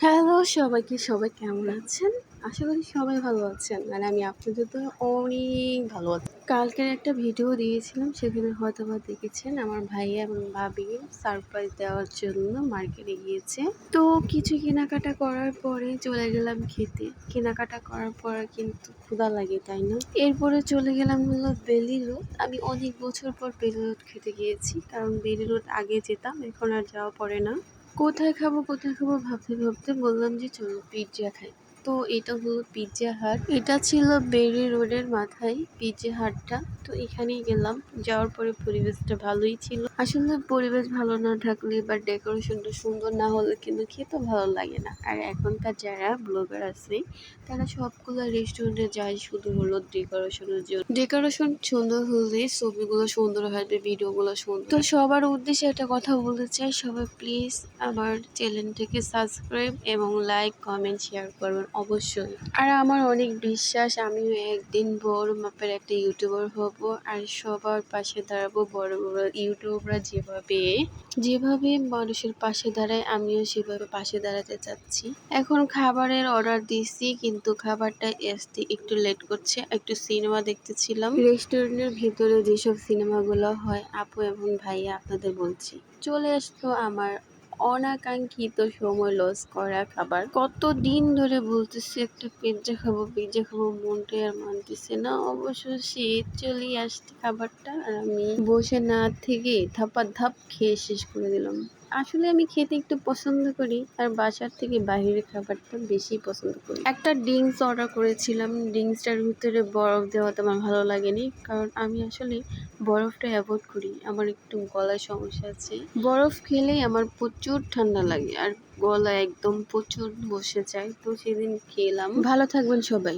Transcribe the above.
Hello সবাইকে সবাই কেমন আছেন? আশা করি সবাই ভালো আছেন। আর আমি আপনাদের তো অনেক ভালো আছি। কালকের একটা ভিডিও দিয়েছিলাম, সেখানে হয়তো বা দেখেছেন আমার ভাইয়া এবং ভাবি সারপ্রাইজ দেওয়ার জন্য মার্কেটে গিয়েছে। তো কিছু কেনাকাটা করার পরে চলে গেলাম খেতে। কেনাকাটা করার পর কিন্তু ক্ষুধা লাগে, তাই না? এরপরে চলে গেলাম হলো বেলি রোড আমি অনেক বছর পর বেলি রোড খেতে গিয়েছি, কারণ বেলি রোড আগে যেতাম, এখন আর যাওয়া পড়ে না। কোথায় খাব কোথায় খাব ভাবতে ভাবতে বললাম যে চলো পিৎজা খাই। তো এটা হলো পিৎজা হাট। এটা ছিল বেরি রোডের মাথায় পিৎজা হাটটা। তো এখানেই গেলাম। যাওয়ার পরে পরিবেশটা ভালোই ছিল। আসলে পরিবেশ ভালো না থাকলে বা ডেকোরেশনটা সুন্দর না হলে কিন্তু খেতে ভালো লাগে না। আর এখনকার যারা ব্লগার আছে, তারা সবগুলো রেস্টুরেন্টে যায় শুধু হলো ডেকোরেশনের জন্য। ডেকোরেশন সুন্দর হলে ছবিগুলো সুন্দর হবে, ভিডিওগুলো সুন্দর তো সবার উদ্দেশ্যে একটা কথা বলতে চাই। সবাই প্লিজ আমার চ্যানেলটাকে সাবস্ক্রাইব এবং লাইক কমেন্ট শেয়ার করবেন। অবশ্যই। আর আমার অনেক বিশ্বাস, আমিও একদিন বড় মাপের একটা ইউটিউবার হব আর সবার পাশে দাঁড়াবো বড় বড় ইউটিউবরা যেভাবে যেভাবে মানুষের পাশে দাঁড়ায়, আমিও সেভাবে পাশে দাঁড়াতে চাচ্ছি। এখন খাবারের অর্ডার দিয়েছি, কিন্তু খাবারটা আসতে একটু লেট করছে, একটু সিনেমা দেখতেছিলাম। রেস্টুরেন্টের ভিতরে যেসব সিনেমাগুলো হয়, আপু এবং ভাইয়া আপনাদের বলছি। চলে আসলো আমার অনাকাঙ্ক্ষিত সময় লস করা খাবার। কত দিন ধরে বলতেছি, একটা পিৎজা খাব পিৎজা খাব, মনটা আর মানতেছে না। অবশ্য শীত চলে আসছে খাবারটা আর আমি বসে না থেকে ধাপা ধাপ খেয়ে শেষ করে দিলাম। আসলে আমি খেতে একটু পছন্দ করি আর বাসার থেকে বাইরের খাবারটা বেশি পছন্দ করি। একটা ড্রিঙ্কস অর্ডার করেছিলাম ড্রিঙ্কসটার ভিতরে বরফ দেওয়া তো আমার ভালো লাগেনি কারণ আমি আসলে বরফটা অ্যাভয়েড করি আমার একটু গলায় সমস্যা আছে। বরফ খেলেই আমার প্রচুর ঠান্ডা লাগে আর গলা একদম প্রচুর বসে যায় তো সেদিন খেলাম। ভালো থাকবেন সবাই।